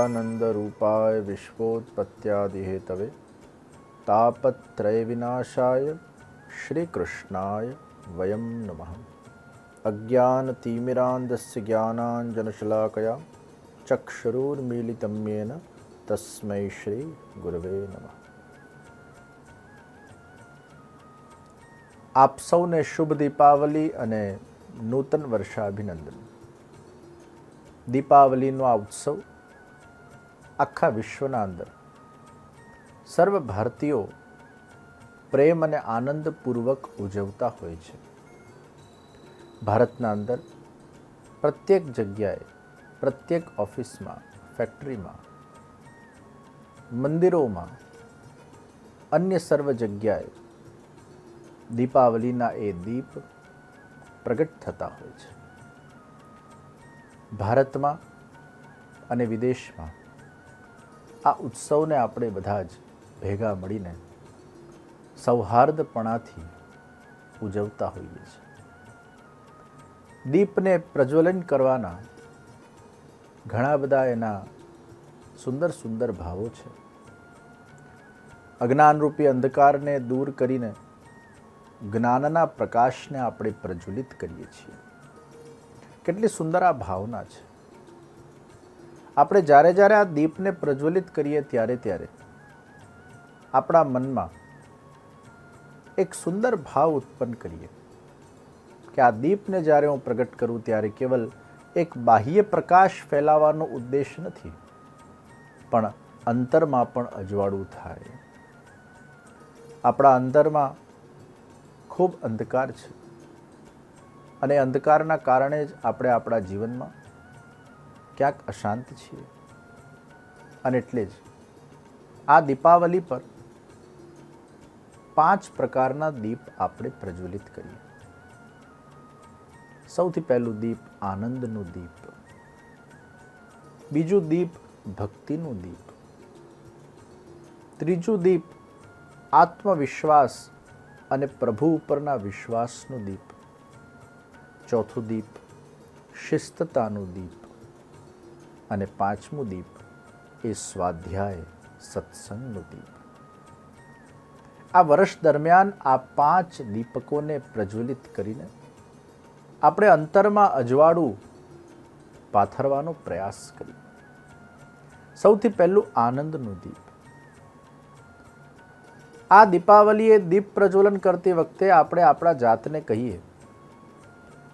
सच्चिदानन्दरूपाय विश्वोत्पत्त्यादिहेतवे तापत्रयविनाशाय श्रीकृष्णाय वयं नमः अज्ञानतिमिरान्धस्य ज्ञानाञ्जनशलाकया चक्षुरुर्मीलितं येन तस्मै श्रीगुरवे नमः આપ સૌને શુભ દીપાવલી અને નૂતન વર્ષાભિનંદન દીપાવલીનો આ ઉત્સવ આખા વિશ્વના અંદર. સર્વ ભારતીયો પ્રેમ અને આનંદપૂર્વક ઉજવતા હોય છે. ભારતના અંદર પ્રત્યેક જગ્યાએ, પ્રત્યેક ઓફિસમાં, ફેક્ટરીમાં, મંદિરોમાં, અન્ય સર્વ જગ્યાએ દીપાવલીના એ દીપ પ્રગટ થતા હોય છે. ભારતમાં અને વિદેશમાં આ ઉત્સવને આપણે બધા જ ભેગા મળીને સૌહાર્દપણાથી ઉજવતા હોઈએ છીએ. દીપને પ્રજ્વલન કરવાના ઘણા બધા એના સુંદર સુંદર ભાવો છે. અજ્ઞાનરૂપી અંધકારને દૂર કરીને જ્ઞાનના પ્રકાશને આપણે પ્રજ્વલિત કરીએ છીએ. કેટલી સુંદર આ ભાવના છે. આપણે જ્યારે જ્યારે આ દીપને પ્રજ્વલિત કરીએ ત્યારે ત્યારે આપણા મનમાં એક સુંદર ભાવ ઉત્પન્ન કરીએ કે આ દીપને જ્યારે હું પ્રગટ કરું ત્યારે કેવલ એક બાહ્ય પ્રકાશ ફેલાવવાનો ઉદ્દેશ નથી, પણ અંતરમાં પણ અજવાળું થાય. આપણા અંતરમાં ખૂબ અંધકાર છે. અને અંધકારના કારણે જ આપણે આપણા જીવનમાં ક્યાંક અશાંત છીએ. અને એટલે જ આ દીપાવલી પર પાંચ પ્રકારના દીપ આપણે પ્રજ્વલિત કરીએ. સૌથી પહેલું દીપ આનંદનું દીપ. બીજું દીપ ભક્તિનું દીપ. ત્રીજું દીપ આત્મવિશ્વાસ અને પ્રભુ ઉપરના વિશ્વાસનું દીપ. ચોથું દીપ શિસ્તતાનું દીપ. અને પાંચમું દીપ એ સ્વાધ્યાય સત્સંગનું દીપ. આ વર્ષ દરમિયાન આ પાંચ દીપકોને પ્રજ્વલિત કરીને આપણે અંતરમાં અજવાળું પાથરવાનો પ્રયાસ કરીએ. સૌથી પહેલું આનંદનું દીપ. આ દીપાવલીએ દીપ પ્રજ્વલન કરતી વખતે આપણે આપણા જાતને કહીએ,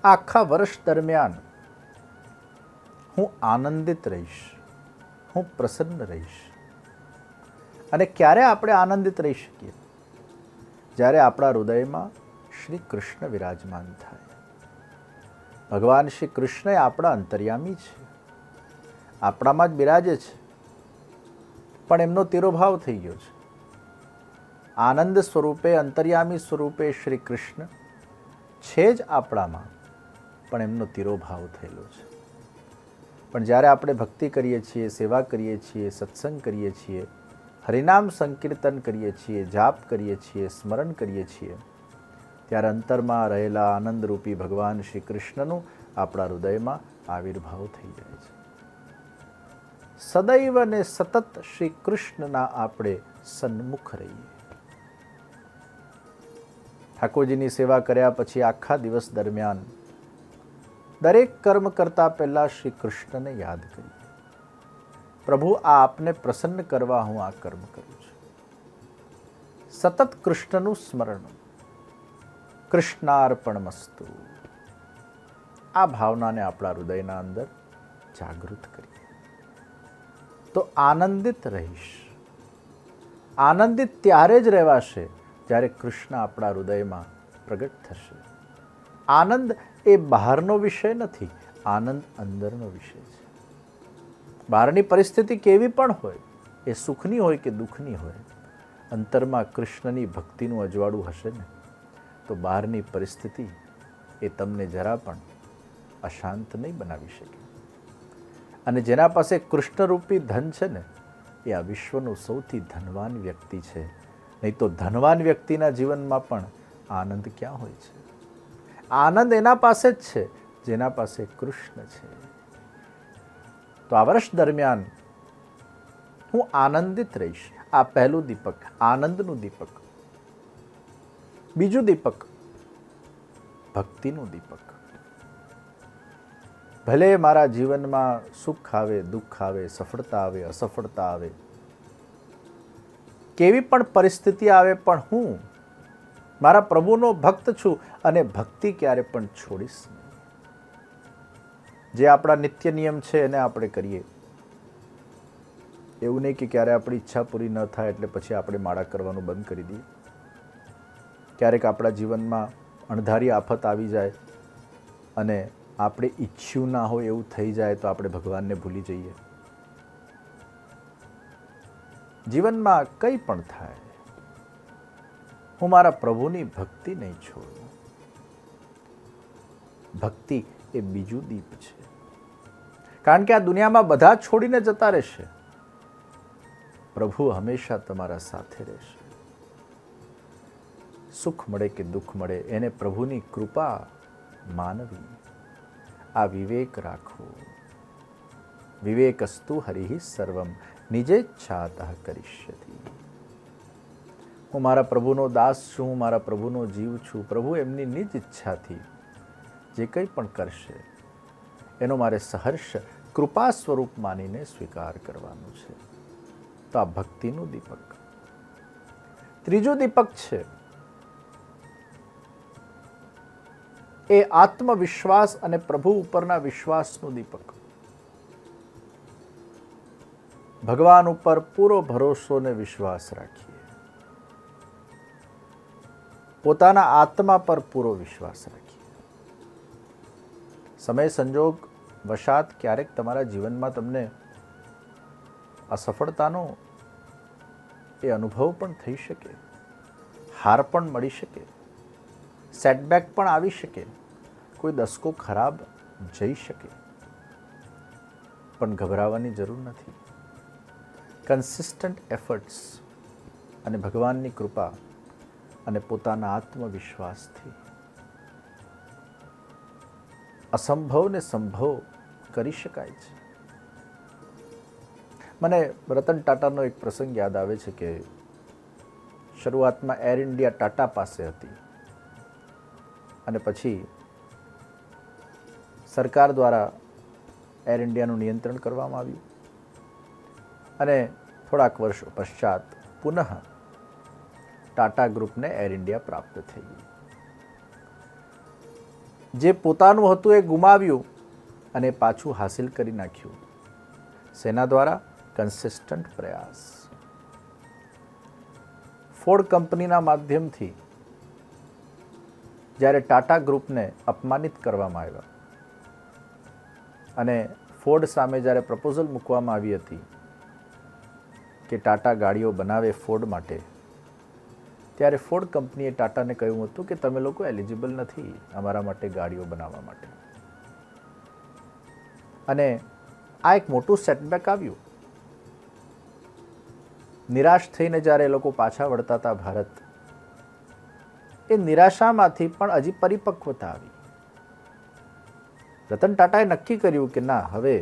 આખા વર્ષ દરમિયાન હું આનંદિત રહીશ. હું પ્રસન્ન રહીશ. અને ક્યારે આપણે આનંદિત રહી શકીએ? જ્યારે આપણા હૃદયમાં શ્રી કૃષ્ણ વિરાજમાન થાય. ભગવાન શ્રી કૃષ્ણ એ આપણા અંતર્યામી છે. આપણામાં જ બિરાજે છે. પણ એમનો તિરોભાવ થઈ ગયો છે. આનંદ સ્વરૂપે, અંતર્યામી સ્વરૂપે શ્રી કૃષ્ણ છે જ આપણામાં, પણ એમનો તિરોભાવ થયેલો છે. પણ જ્યારે આપણે ભક્તિ કરીએ છીએ, સેવા કરીએ છીએ, સત્સંગ કરીએ છીએ, હરિનામ સંકીર્તન કરીએ છીએ, જાપ કરીએ છીએ, સ્મરણ કરીએ છીએ, ત્યારે અંતરમાં રહેલા આનંદરૂપી ભગવાન શ્રી કૃષ્ણનું આપણા હૃદયમાં આવિર્ભાવ થઈ જાય છે. સદૈવ અને સતત શ્રી કૃષ્ણના આપણે સન્મુખ રહીએ. ઠાકોરજીની સેવા કર્યા પછી આખા દિવસ દરમિયાન દરેક કર્મ કરતા પહેલા શ્રી કૃષ્ણને યાદ કરીએ પ્રભુ આ આપને પ્રસન્ન કરવા હું આ કર્મ કરું છું. સતત કૃષ્ણનું સ્મરણ. કૃષ્ણાર્પણ મસ્તુ આ ભાવનાને આપણા હૃદયના અંદર જાગૃત કરીએ. તો આનંદિત રહીશ. આનંદિત ત્યારે જ રહેવાશે જ્યારે કૃષ્ણ આપણા હૃદયમાં પ્રગટ થશે. આનંદ એ બહારનો વિષય નથી, આનંદ અંદરનો વિષય છે. બહારની પરિસ્થિતિ કેવી પણ હોય, એ સુખની હોય કે દુઃખની હોય, અંતરમાં કૃષ્ણની ભક્તિનું અજવાળું હશે ને? તો બહારની પરિસ્થિતિ એ તમને જરા પણ અશાંત નહીં બનાવી શકે. અને જેના પાસે કૃષ્ણરૂપી ધન છે ને, એ આ વિશ્વનું સૌથી ધનવાન વ્યક્તિ છે. નહીં તો ધનવાન વ્યક્તિના જીવનમાં પણ આનંદ ક્યાં હોય છે? આનંદ એના પાસે જ છે, જેના પાસે કૃષ્ણ છે. તો આ વર્ષ દરમિયાન હું આનંદિત રહીશ. આ પહેલું દીપક, આનંદનું દીપક. બીજું દીપક, ભક્તિનું દીપક. ભલે મારા જીવનમાં સુખ આવે, દુઃખ આવે, સફળતા આવે, અસફળતા આવે, કેવી પણ પરિસ્થિતિ આવે પણ હું મારા પ્રભુનો ભક્ત છું અને ભક્તિ ક્યારે પણ છોડીશ જે આપણા નિત્ય નિયમ છે એને આપણે કરીએ. એવું નહીં કે ક્યારે આપણી ઈચ્છા પૂરી ન થાય એટલે પછી આપણે માળા કરવાનું બંધ કરી દઈએ. ક્યારેક આપણા જીવનમાં અણધારી આફત આવી જાય અને આપણે ઈચ્છ્યું ના હોય એવું થઈ જાય તો આપણે ભગવાનને ભૂલી જઈએ. જીવનમાં કંઈ પણ થાય હું મારા પ્રભુની ભક્તિ નહીં છોડું. ભક્તિ એ બીજું દીપ છે. કારણ કે આ દુનિયામાં બધા છોડીને જતા રહેશે. પ્રભુ હંમેશા તમારા સાથે રહેશે. સુખ મળે કે દુઃખ મળે, એને પ્રભુની કૃપા માનવી. આ વિવેક રાખવો. વિવેકસ્તુ હરિ સર્વમ નિજેચ્છાત કરીષ્યતિ હું મારા પ્રભુનો દાસ છું, હું મારા પ્રભુનો જીવ છું. પ્રભુ એમની નિજ ઈચ્છાથી જે કંઈ પણ કરશે, એનો મારે સહર્ષ કૃપા સ્વરૂપ માનીને સ્વીકાર કરવાનો છે. તો આ ભક્તિનું દીપક. ત્રીજું દીપક છે, એ આત્મવિશ્વાસ અને પ્રભુ ઉપરના વિશ્વાસનું દીપક. ભગવાન ઉપર પૂરો ભરોસો ને વિશ્વાસ રાખીએ. પોતાના આત્મા પર પૂરો વિશ્વાસ રાખીએ. સમય સંજોગ વશાત ક્યારેક તમારા જીવનમાં તમને અસફળતાનો એ અનુભવ પણ થઈ શકે, હાર પણ મળી શકે સેટબેક પણ આવી શકે, કોઈ દસકો ખરાબ જઈ શકે. પણ ગભરાવાની જરૂર નથી. કન્સિસ્ટન્ટ એફર્ટ્સ અને ભગવાનની કૃપા અને પોતાના આત્મવિશ્વાસથી. અસંભવને સંભવ કરી શકાય છે. મને રતન ટાટાનો એક પ્રસંગ યાદ આવે છે કે શરૂઆતમાં એર ઇન્ડિયા ટાટા પાસે હતી. અને પછી સરકાર દ્વારા એર ઇન્ડિયાનું નિયંત્રણ કરવામાં આવ્યું. અને થોડાક વર્ષો પશ્ચાત પુનઃ ટાટા ગ્રુપને એર ઇન્ડિયા પ્રાપ્ત થઈ. ગયું જે પોતાનું હતું એ ગુમાવ્યું અને પાછું હાસિલ કરી નાખ્યું. સેના દ્વારા કન્સિસ્ટન્ટ પ્રયાસ. ફોર્ડ કંપનીના માધ્યમથી જ્યારે ટાટા ગ્રુપને અપમાનિત કરવામાં આવ્યા અને ફોર્ડ સામે જ્યારે પ્રપોઝલ મૂકવામાં આવી હતી કે ટાટા ગાડીઓ બનાવે ફોર્ડ માટે ત્યારે ફોર્ડ કંપનીએ ટાટાને કહ્યું હતું કે તમે લોકો એલિજિબલ નથી અમારા માટે ગાડીઓ બનાવવા માટે. અને આ એક મોટું સેટબેક આવ્યું. નિરાશ થઈને જ્યારે એ લોકો પાછા વળતા હતા ભારત, એ નિરાશામાંથી પણ હજી પરિપક્વતા આવી. રતન ટાટાએ નક્કી કર્યું કે ના, હવે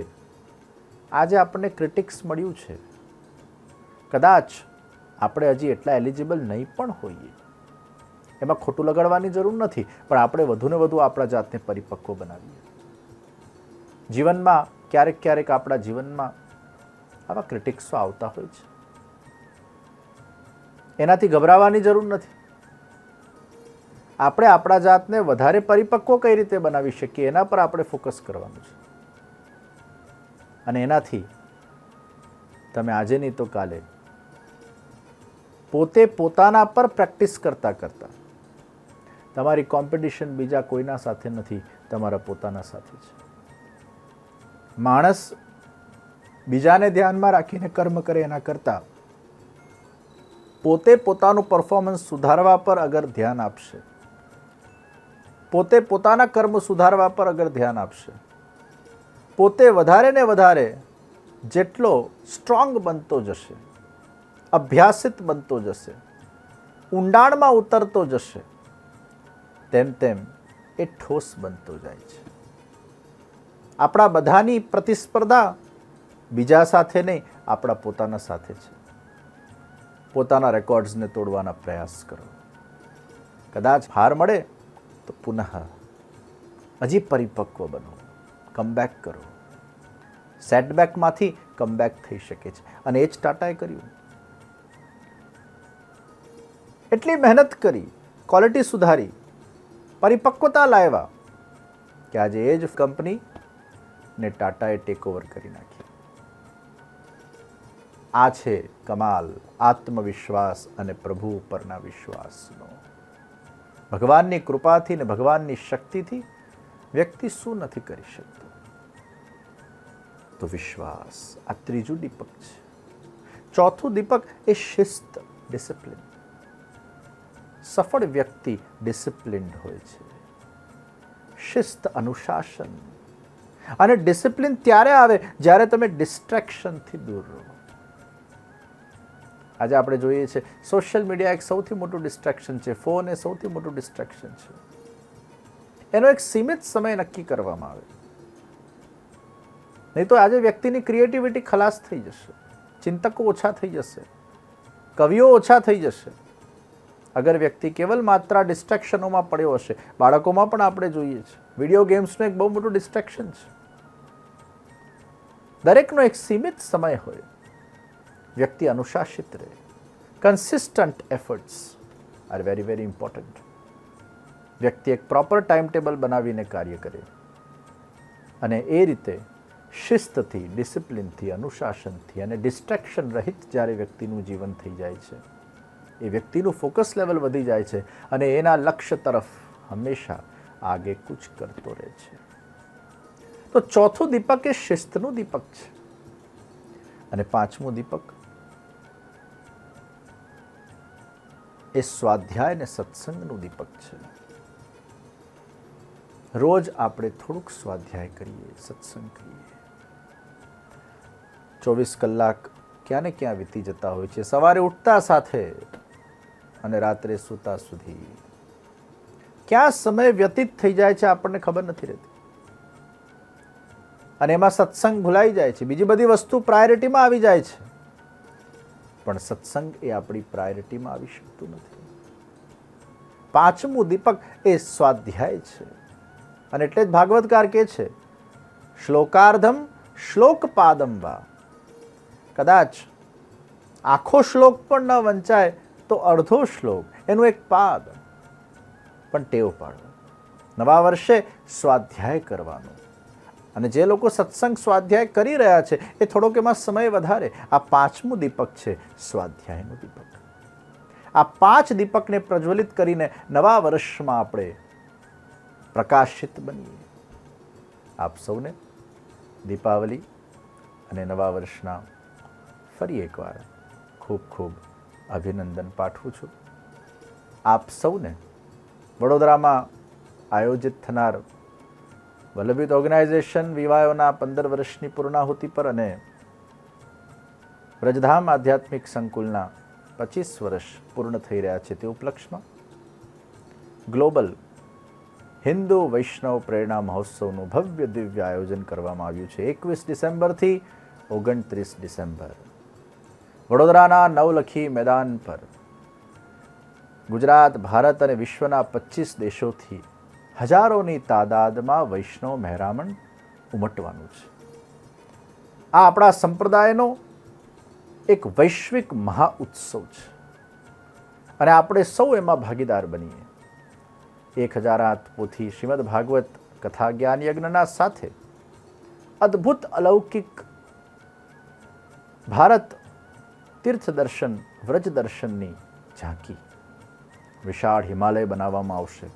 આજે આપણને ક્રિટિક્સ મળ્યું છે. કદાચ આપણે હજી એટલા એલિજિબલ નહીં પણ હોઈએ. એમાં ખોટું લગાડવાની જરૂર નથી, પણ આપણે વધુને વધુ આપણા જાતને પરિપક્વ બનાવીએ. જીવનમાં ક્યારેક ક્યારેક આપણા જીવનમાં આવા ક્રિટિક્સો આવતા હોય છે. એનાથી ગભરાવાની જરૂર નથી. આપણે આપણા જાતને વધારે પરિપક્વ કઈ રીતે બનાવી શકીએ, એના પર આપણે ફોકસ કરવાનું છે. અને એનાથી તમે આજે નહીં તો કાલે પોતે પોતાના પર પ્રેક્ટિસ કરતા કરતા. તમારી કોમ્પિટિશન બીજા કોઈના સાથે નથી, તમારા પોતાના સાથે છે. માણસ બીજાને ધ્યાનમાં રાખીને કર્મ કરે એના કરતાં, પોતે પોતાનું પરફોર્મન્સ સુધારવા પર અગર ધ્યાન આપશે, પોતે પોતાના કર્મ સુધારવા પર અગર ધ્યાન આપશે, પોતે વધારે ને વધારે જેટલો સ્ટ્રોંગ બનતો જશે અભ્યાસિત બનતો જશે, ઊંડાણમાં ઉતરતો જશે, તેમ તેમ એ ઠોસ બનતો જાય છે. આપણા બધાની પ્રતિસ્પર્ધા બીજા સાથે નહીં, આપણા પોતાના સાથે છે. પોતાના રેકોર્ડ્સને તોડવાના પ્રયાસ કરો. કદાચ હાર મળે તો પુનઃ હજી પરિપક્વ બનો. કમબેક કરો. સેટબેકમાંથી કમબેક થઈ શકે છે. અને એ જ ટાટાએ કર્યું. એટલી મહેનત કરી ક્વોલિટી સુધારી, પરિપક્વતા લાવ્યા કે આજે એ જ કંપની ને ટાટાએ ટેક ઓવર કરી નાખી આ છે કમાલ, આત્મવિશ્વાસ અને પ્રભુ ઉપરના વિશ્વાસનો. ભગવાનની કૃપાથી ને ભગવાનની શક્તિથી વ્યક્તિ શું નથી કરી શકતો? તો વિશ્વાસ, આ ત્રીજું દીપક છે. ચોથું દીપક એ શિસ્ત ડિસિપ્લિન સફળ વ્યક્તિ ડિસિપ્લિન્ડ હોય છે. શિસ્ત અનુશાસન. અને ડિસિપ્લિન ત્યારે આવે જ્યારે તમે ડિસ્ટ્રેક્શનથી દૂર રહો. આજે આપણે જોઈએ છે, સોશિયલ મીડિયા એક સૌથી મોટું ડિસ્ટ્રેક્શન છે, ફોન એ સૌથી મોટું ડિસ્ટ્રેક્શન છે. એનો એક સીમિત સમય નક્કી કરવામાં આવે. નહીં તો આજે વ્યક્તિની ક્રિએટિવિટી ખલાસ થઈ જશે, ચિંતકો ઓછા થઈ જશે, કવિઓ ઓછા થઈ જશે. અગર વ્યક્તિ કેવલ માત્ર ડિસ્ટ્રેક્શનોમાં પડ્યો હશે, બાળકોમાં પણ આપણે જોઈએ છીએ વીડિયો ગેમ્સનું એક બહુ મોટું ડિસ્ટ્રેક્શન છે. દરેકનો એક સીમિત સમય હોય. વ્યક્તિ અનુશાસિત રહે. Consistent efforts are very very important વ્યક્તિ એક પ્રોપર ટાઈમ ટેબલ બનાવીને કાર્ય કરે. અને એ રીતે શિસ્તથી ડિસિપ્લિનથી અનુશાસનથી અને ડિસ્ટ્રેક્શન રહિત જ્યારે વ્યક્તિનું જીવન થઈ જાય છે એ વ્યક્તિનું ફોકસ લેવલ વધી જાય છે અને એના લક્ષ્ય તરફ હંમેશા આગે કૂચ કરતો રહે છે. તો ચોથું દીપક એ શિસ્તનું દીપક છે. અને પાંચમું દીપક એ સ્વાધ્યાય અને સત્સંગનું દીપક છે. રોજ આપણે થોડુંક સ્વાધ્યાય કરીએ, સત્સંગ કરીએ. ચોવીસ કલાક ક્યાં ને ક્યાં વીતી જતા હોય છે. સવારે ઉઠતા સાથે અને રાત્રે સૂતા સુધી. ક્યાં સમય વ્યતીત થઈ જાય છે આપણને ખબર નથી રહેતી. અને એમાં સત્સંગ ભૂલાઈ જાય છે. બીજી બધી વસ્તુ પ્રાયોરિટીમાં આવી જાય છે. પણ સત્સંગ એ આપણી પ્રાયોરિટીમાં આવી શકતું નથી. પાંચમું દીપક એ સ્વાધ્યાય છે. અને એટલે જ ભાગવતકાર કે છે, શ્લોકાર્ધમ શ્લોકપાદમ વા. કદાચ આખો શ્લોક પણ ન વંચાય તો અડધો શ્લોક, એનું એક પાદ. પણ ટેવ પાડો. નવા વર્ષે સ્વાધ્યાય કરવાનો. અને જે લોકો સત્સંગ સ્વાધ્યાય કરી રહ્યા છે, એ થોડોક એમાં સમય વધારે. આ પાંચમું દીપક છે સ્વાધ્યાયનું દીપક. આ પાંચ દીપકને પ્રજ્વલિત કરીને નવા વર્ષમાં આપણે પ્રકાશિત બનીએ. આપ સૌને દીપાવલી અને નવા વર્ષના ફરી એકવાર ખૂબ ખૂબ અભિનંદન પાઠવું છું. આપ સૌને વડોદરામાં આયોજિત થનાર વલ્લભિત ઓર્ગેનાઇઝેશન વિવાયોના પંદર વર્ષની પૂર્ણાહુતિ પર અને વ્રજધામ આધ્યાત્મિક સંકુલના પચીસ વર્ષ પૂર્ણ થઈ રહ્યા છે તે ઉપલક્ષમાં ગ્લોબલ હિન્દુ વૈષ્ણવ પ્રેરણા મહોત્સવનું ભવ્ય દિવ્ય આયોજન કરવામાં આવ્યું છે. એકવીસ ડિસેમ્બરથી ઓગણત્રીસ ડિસેમ્બર. વડોદરાના નવલખી મેદાન પર ગુજરાત, ભારત અને વિશ્વના પચીસ દેશોથી હજારોની તાદાદમાં વૈષ્ણવ મહેરામણ ઉમટવાનું છે. આ આપણા સંપ્રદાયનો એક વૈશ્વિક મહાઉત્સવ છે. અને આપણે સૌ એમાં ભાગીદાર બનીએ. એક હજાર આઠ પોથી શ્રીમદ ભાગવત કથા જ્ઞાન યજ્ઞના સાથે અદ્ભુત અલૌકિક ભારત તીર્થ દર્શન વ્રજ દર્શનની ઝાંકી વિશાળ હિમાલય બનાવવામાં આવશે.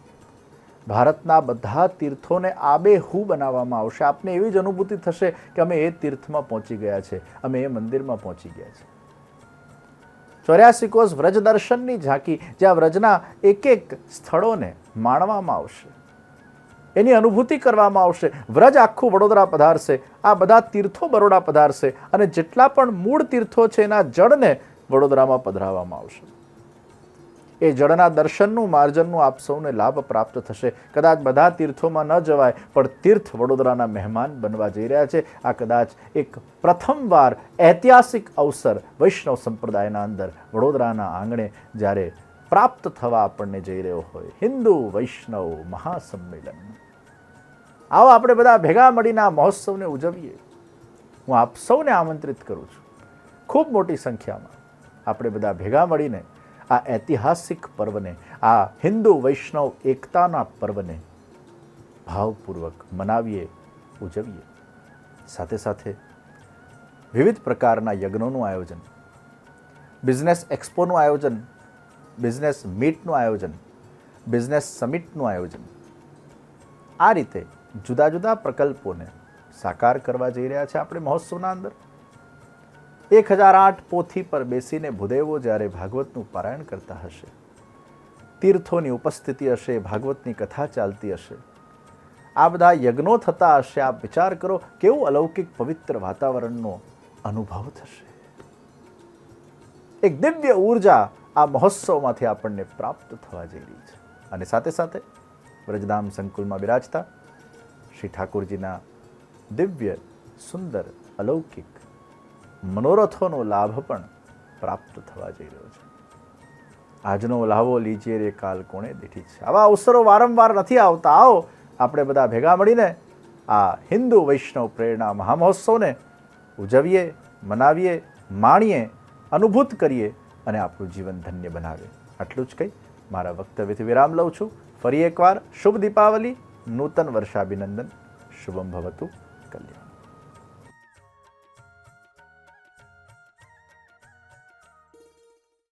ભારતના બધા તીર્થોને આબેહૂ બનાવવામાં આવશે. આપને એવી જ અનુભૂતિ થશે કે અમે એ તીર્થમાં પહોંચી ગયા છે. અમે એ મંદિરમાં પહોંચી ગયા છે. ચોર્યાસી કોષ વ્રજ દર્શનની ઝાંકી જ્યાં વ્રજના એક એક સ્થળોને માણવામાં આવશે. એની અનુભૂતિ કરવામાં આવશે. વ્રજ આખું વડોદરા પધારશે. આ બધા તીર્થો બરોડા પધારશે અને જેટલા પણ મૂળ તીર્થો છે એના જળને વડોદરામાં પધરાવવામાં આવશે. એ જળના દર્શનનું, માર્જનનું આપ સૌને લાભ પ્રાપ્ત થશે. કદાચ બધા તીર્થોમાં ન જવાય, પણ તીર્થ વડોદરાના મહેમાન બનવા જઈ રહ્યા છે. આ કદાચ એક પ્રથમવાર ઐતિહાસિક અવસર વૈષ્ણવ સંપ્રદાયના અંદર વડોદરાના આંગણે જ્યારે પ્રાપ્ત થવા આપણને જઈ રહ્યો હોય. હિન્દુ, વૈષ્ણવ, મહાસંમેલન. આવો આપણે બધા ભેગા મળીને આ મહોત્સવને ઉજવીએ. હું આપ સૌને આમંત્રિત કરું છું. ખૂબ મોટી સંખ્યામાં આપણે બધા ભેગા મળીને આ ઐતિહાસિક પર્વને, આ હિન્દુ, વૈષ્ણવ, એકતાના પર્વને ભાવપૂર્વક મનાવીએ, ઉજવીએ. સાથે સાથે વિવિધ પ્રકારના યજ્ઞોનું આયોજન, બિઝનેસ એક્સપોનું આયોજન બિઝનેસ મીટનું આયોજન, બિઝનેસ સમિટનું આયોજન, આ રીતે જુદા જુદા પ્રકલ્પોને સાકાર કરવા જઈ રહ્યા છે આપણે મહોત્સવના અંદર. એક હજાર આઠ પોથી પર બેસીને ભૂદેવો જ્યારે ભાગવતનું પારાયણ કરતા હશે, તીર્થોની ઉપસ્થિતિ હશે, ભાગવતની કથા ચાલતી હશે, આ બધા યજ્ઞો થતા હશે, આપ વિચાર કરો કેવું અલૌકિક પવિત્ર વાતાવરણનો અનુભવ થશે. એક દિવ્ય ઊર્જા આ મહોત્સવમાંથી આપણને પ્રાપ્ત થવા જઈ રહી છે. અને સાથે સાથે વ્રજધામ સંકુલમાં બિરાજતા શ્રી ઠાકોરજીના દિવ્ય, સુંદર, અલૌકિક મનોરથોનો લાભ પણ પ્રાપ્ત થવા જઈ રહ્યો છે. આજનો લાવો લીજીએ રે કાલ કોણે દીઠી છે. આવા અવસરો વારંવાર નથી આવતા. આવો, આપણે બધા ભેગા મળીને આ હિન્દુ વૈષ્ણવ પ્રેરણા મહામહોત્સવને ઉજવીએ, મનાવીએ, માણીએ, અનુભૂત કરીએ અને આપણું જીવન ધન્ય બનાવે. આટલું જ કહી મારા વક્તવ્યથી વિરામ લઉં છું. ફરી એકવાર શુભ દીપાવલી, નૂતન વર્ષાભિનંદન. શુભમ ભવતુ.